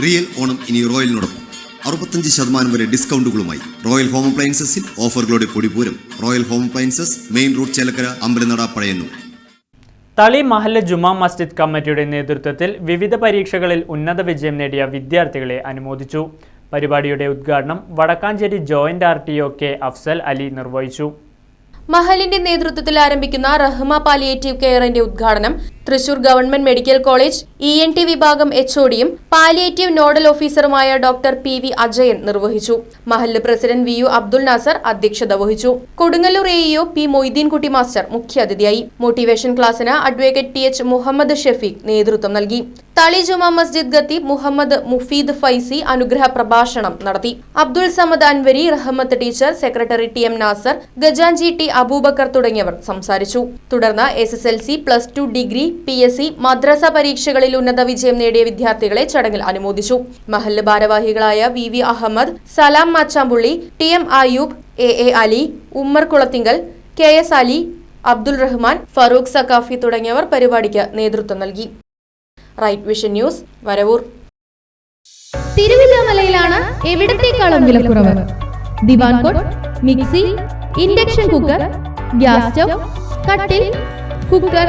Real Onam ഇനി റോയലിനോടൊപ്പം. അറുപത്തഞ്ച് ശതമാനം വരെ ഡിസ്കൗണ്ടുകളുമായി റോയൽ ഹോം അപ്ലയൻസസിൽ ഓഫറുകളുടെ പൊടിപൂരം royal home appliances main road Chelakkara Ambalanada Pazhayannur. Thali മഹല്ല ജുമാ മസ്ജിദ് കമ്മിറ്റിയുടെ നേതൃത്വത്തിൽ വിവിധ പരീക്ഷകളിൽ ഉന്നത വിജയം നേടിയ വിദ്യാർത്ഥികളെ അനുമോദിച്ചു. പരിപാടിയുടെ ഉദ്ഘാടനം Vadakkanchery joint R T O K Afsal Ali നിർവഹിച്ചു. മഹലിന്റെ നേതൃത്വത്തിൽ ആരംഭിക്കുന്ന റഹ്മ പാലിയേറ്റീവ് കെയറിന്റെ ഉദ്ഘാടനം Thrissur government medical college E N T വിഭാഗം എച്ച്ഒഡിയും പാലിയേറ്റീവ് നോഡൽ ഓഫീസറുമായ ഡോക്ടർ പി വി അജയൻ നിർവഹിച്ചു. മഹല്ല് president V U Abdul Nasar അധ്യക്ഷത വഹിച്ചു. Kodungallur A EO P Moideenkutty master മുഖ്യാതിഥിയായി. മോട്ടിവേഷൻ ക്ലാസ്സിന് advocate T H Muhammad Shefeeq നേതൃത്വം നൽകി. തളി ജുമാ മസ്ജിദ് ഗത്തി മുഹമ്മദ് മുഫീദ് ഫൈസി അനുഗ്രഹ പ്രഭാഷണം നടത്തി. Abdul Samad Anwari Rahmath teacher secretary T M Nasar Gajanji T Aboobacker തുടങ്ങിയവർ സംസാരിച്ചു. തുടർന്ന് S S L C plus two degree P S C മദ്രസ പരീക്ഷകളിൽ ഉന്നത വിജയം നേടിയ വിദ്യാർത്ഥികളെ ചടങ്ങിൽ അനുമോദിച്ചു. മഹല്ല് ഭാരവാഹികളായ V V Ahammed Salam Machampully T M Ayoob A A Ali Ummer Kulathinkal K S Ali Abdul Rahman Farooq Sakhafi തുടങ്ങിയവർ പരിപാടിക്ക് നേതൃത്വം നൽകി. Right vision news Varavoor. തിരുവല്ലാമലയിലാണ് എവിടത്തേക്കാളും വിലക്കുറവ്. Divan cot mixie induction cooker gas stove കട്ടിൽ cooker